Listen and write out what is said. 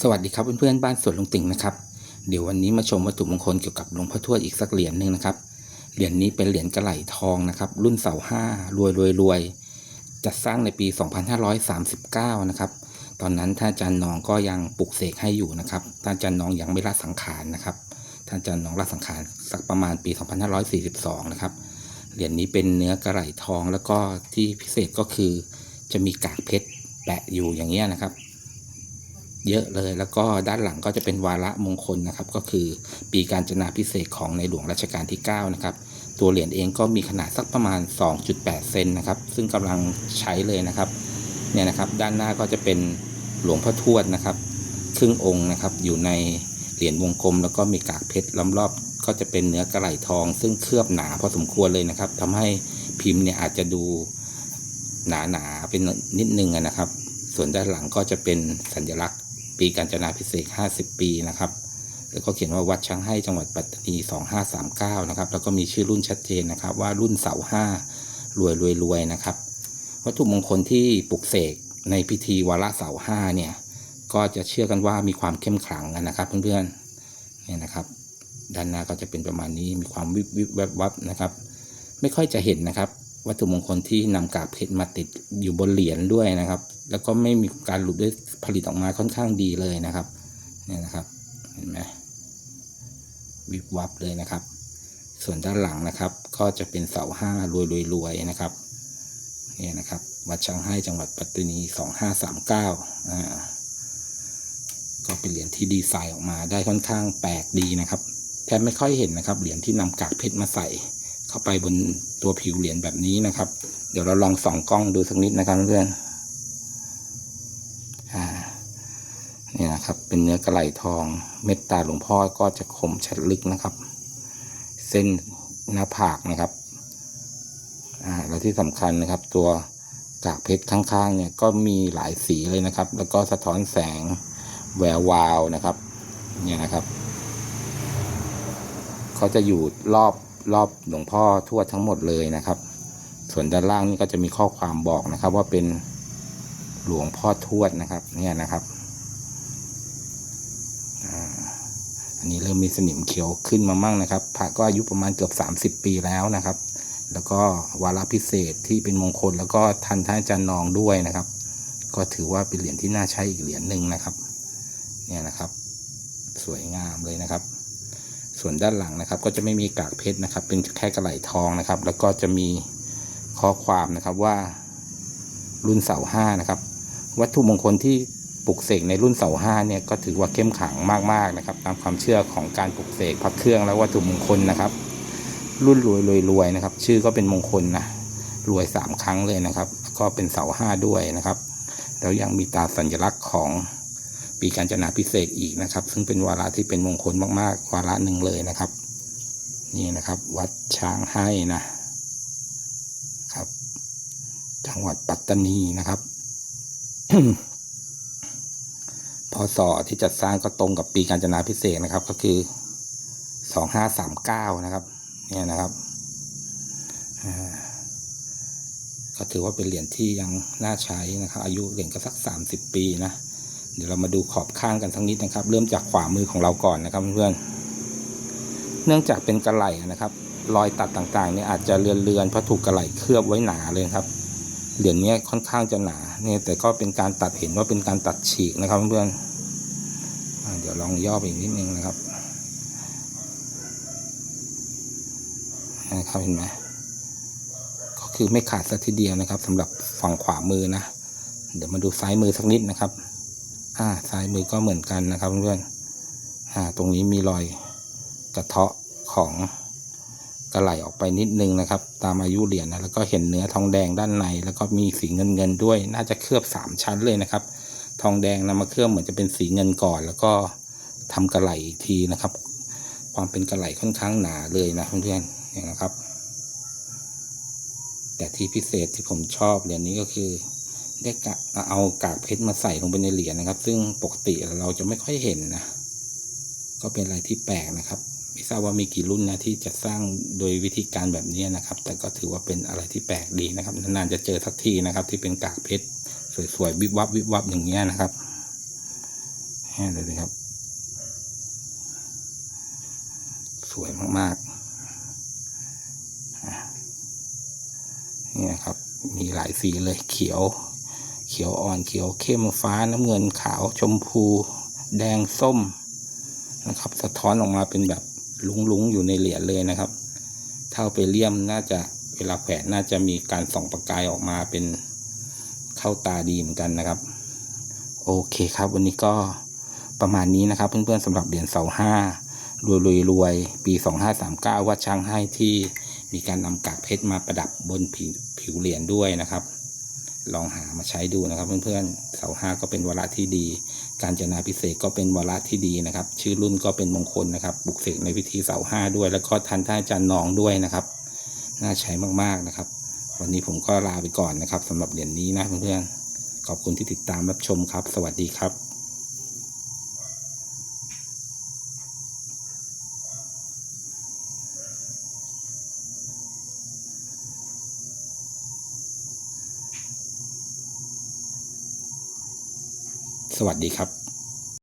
สวัสดีครับเพื่อนๆบ้านสวนลุงติ่งนะครับเดี๋ยววันนี้มาชมวัตถุมงคลเกี่ยวกับหลวงพ่อทวดอีกสักเหรียญหนึ่งนะครับเหรียญนี้เป็นเหรียญกระไหลทองนะครับ รุ่นเสาห้ารวยรวยรวยจัดสร้างในปี 2539 นะครับ ตอนนั้นท่านอาจารย์นองก็ยังปลุกเสกให้อยู่นะครับท่านอาจารย์นองยังไม่ละสังขารนะครับท่านอาจารย์นองละสังขารสักประมาณปี 2542 นะครับเหรียญนี้เป็นเนื้อกระไหลทองแล้วก็ที่พิเศษก็คือจะมีกากเพชรแปะอยู่อย่างเงี้ยนะครับ เยอะเลย แล้วก็ด้านหลังก็จะเป็นวาระมงคลนะครับ ก็คือปีการจนาพิเศษของในหลวงรัชกาลที่ 9 นะครับ ตัวเหรียญเองก็มีขนาดสักประมาณ 2.8 เซนนะครับ ซึ่งกำลังใช้เลยนะครับ เนี่ยนะครับ ด้านหน้าก็จะเป็นหลวงพ่อทวดนะครับ ครึ่งองค์นะครับ อยู่ในเหรียญวงกลม แล้วก็มีกากเพชรล้อมรอบ ก็จะเป็นเนื้อกระไหลทอง ซึ่งเคลือบหนาพอสมควรเลยนะครับทำให้พิมพ์เนี่ยอาจจะดูหนาๆเป็นนิดนึงนะครับ ส่วนด้านหลังก็จะเป็นสัญลักษณ์ ปีการจนาพิเศษ 50 ปีนะครับ แล้วก็เขียนว่าวัดช้างให้จังหวัดปัตตานี 2539 นะครับ แล้วก็มีชื่อรุ่นชัดเจนนะครับว่ารุ่นเสาห้ารวยรวยรวยนะครับ วัตถุมงคลที่ปลุกเสกในพิธีวาระเสาห้าเนี่ยก็จะเชื่อกันว่ามีความเข้มขลังกันนะครับ เพื่อนๆเนี่ยนะครับ ด้านหน้าก็จะเป็นประมาณนี้มีความวิบวิบแวบวับนะครับ ไม่ค่อยจะเห็นนะครับ วัตถุมงคลที่นำกาบเพชรมาติดอยู่บนเหรียญด้วยนะครับ แล้วก็ไม่มีการหลุดด้วยผลิตออกมาค่อนข้างดีเลยนะครับเนี่ยนะครับเห็นไหมวิบวับเลยนะครับ ส่วนด้านหลังนะครับ ก็จะเป็นเสาห้ารวยรวยรวยนะครับเนี่ยนะครับวัดช้างให้จังหวัดปัตตานีสองห้าสามเก้าอ่าก็เป็นเหรียญที่ดีไซน์ออกมาได้ค่อนข้างแปลกดีนะครับแทบไม่ค่อยเห็นนะครับเหรียญที่นำกากเพชรมาใส่ เข้าไปบนตัวผิวเหรียญแบบนี้นะครับ เดี๋ยวเราลองส่องกล้องดูสักนิดนะครับเพื่อนอ่านี่นะครับ เป็นเนื้อกระไหลทอง เม็ดตาหลวงพ่อก็จะคมชัดลึกนะครับ เส้นหน้าผากนะครับอ่าแล้วที่สำคัญนะครับ ตัวกากเพชรข้างๆ เนี่ยก็มีหลายสีเลยนะครับ แล้วก็สะท้อนแสงแวววาวนะครับ เนี่ยนะครับ เขาจะอยู่รอบ รอบหลวงพ่อทั่วทั้งหมดเลยนะครับ ส่วนด้านล่างนี่ก็จะมีข้อความบอกนะครับ ว่าเป็นหลวงพ่อทวดนะครับ เนี่ยนะครับอ่าอันนี้เริ่มมีสนิมเขียวขึ้นมามั่งนะครับพระก็อายุประมาณเกือบ 30 ปีแล้วนะครับ แล้วก็วาระพิเศษที่เป็นมงคลแล้วก็ทันท่านอาจารย์นองด้วยนะครับ ก็ถือว่าเป็นเหรียญที่น่าใช้อีกเหรียญหนึ่งนะครับ เนี่ยนะครับ สวยงามเลยนะครับ ส่วนด้านหลังนะครับ ก็จะไม่มีกากเพชรนะครับ เป็นแค่กระไหลทองนะครับ แล้วก็จะมีข้อความนะครับว่า รุ่นเสาห้านะครับ วัตถุมงคลที่ปลุกเสกในรุ่นเสาห้าเนี่ยก็ถือว่าเข้มขลังมากๆนะครับ ตามความเชื่อของการปลุกเสกพระเครื่องและวัตถุมงคลนะครับ รุ่นรวยรวยรวยนะครับ ชื่อก็เป็นมงคลนะรวยสามครั้งเลยนะครับ ก็เป็นเสาห้าด้วยนะครับ แล้วยังมีตราสัญลักษณ์ของ ปีการจนาพิเศษอีกนะครับ ซึ่งเป็นวาระที่เป็นมงคลมากๆ วาระหนึ่งเลยนะครับ นี่นะครับ วัดช้างให้นะครับ จังหวัดปัตตานีนะครับพศที่จัดสร้างก็ตรงกับปีการจนาพิเศษนะครับ ก็คือสองห้าสามเก้านะครับ เนี่ยนะครับก็ถือว่าเป็นเหรียญที่ยังน่าใช้นะครับ อายุเหรียญก็สักสามสิบปีนะ เดี๋ยวเรามาดูขอบข้างกันสักนิดนะครับ เริ่มจากขวามือของเราก่อนนะครับเพื่อนเนื่องจากเป็นกระไหลนะครับ รอยตัดต่างๆเนี่ยอาจจะเลือนๆเพราะถูกกระไหลเคลือบไว้หนาเลยครับเหรียญนี้ค่อนข้างจะหนาเนี่ยแต่ก็เป็นการตัดเห็นว่าเป็นการตัดฉีกนะครับเพื่อนเดี๋ยวลองย่อไปอีกนิดนึงนะครับนะครับเห็นไหมก็คือไม่ขาดสักทีเดียวนะครับสำหรับฝั่งขวามือนะ เดี๋ยวมาดูซ้ายมือสักนิดนะครับ อ่าซ้ายมือก็เหมือนกันนะครับเพื่อนอ่าตรงนี้มีรอยกระเทาะของกระไหลออกไปนิดนึงนะครับ ตามอายุเหรียญนะแล้วก็เห็นเนื้อทองแดงด้านใน แล้วก็มีสีเงินเงินๆด้วย น่าจะเคลือบสามชั้นเลยนะครับ ทองแดงนำมาเคลือบเหมือนจะเป็นสีเงินก่อน แล้วก็ทำกระไหลอีกทีนะครับ ความเป็นกระไหลค่อนข้างหนาเลยนะเพื่อนๆเนี่ยนะครับ แต่ที่พิเศษที่ผมชอบเหรียญนี้ก็คือ ได้กะเอากากเพชรมาใส่ลงไปในเหรียญนะครับ ซึ่งปกติเราจะไม่ค่อยเห็นนะ ก็เป็นอะไรที่แปลกนะครับ ไม่ทราบว่ามีกี่รุ่นนะที่จะสร้างโดยวิธีการแบบนี้นะครับ แต่ก็ถือว่าเป็นอะไรที่แปลกดีนะครับ นานๆจะเจอสักทีนะครับ ที่เป็นกากเพชรสวยๆวิบวับวิบวับอย่างเงี้ยนะครับให้เลยนะครับ สวยมากๆนี่ครับ มีหลายสีเลยเขียว เขียวอ่อนเขียวเข้มฟ้าน้ำเงินขาวชมพู แดงส้มนะครับ สะท้อนออกมาเป็นแบบลุงๆอยู่ในเหรียญเลยนะครับ เท่าไปเลี่ยมน่าจะเวลาแขวนน่าจะมีการส่องประกายออกมาเป็นเข้าตาดีเหมือนกันนะครับ โอเคครับ วันนี้ก็ประมาณนี้นะครับ เพื่อนๆสำหรับเหรียญเสาห้ารวยรวยรวยปี 2539 วัดช่างให้ที่มีการนำกากเพชรมาประดับบนผิวเหรียญด้วยนะครับ ลองหามาใช้ดูนะครับเพื่อนๆเสาห้าก็เป็นวาระที่ดี การจนาพิเศษก็เป็นวาระที่ดีนะครับ ชื่อรุ่นก็เป็นมงคลนะครับบุกเสกในพิธีเสาห้าด้วย แล้วก็ทันท่านอาจารย์นองด้วยนะครับ น่าใช้มากๆนะครับ วันนี้ผมก็ลาไปก่อนนะครับสำหรับเหรียญนี้นะเพื่อนๆขอบคุณที่ติดตามรับชมครับ สวัสดีครับ วัสดีครับ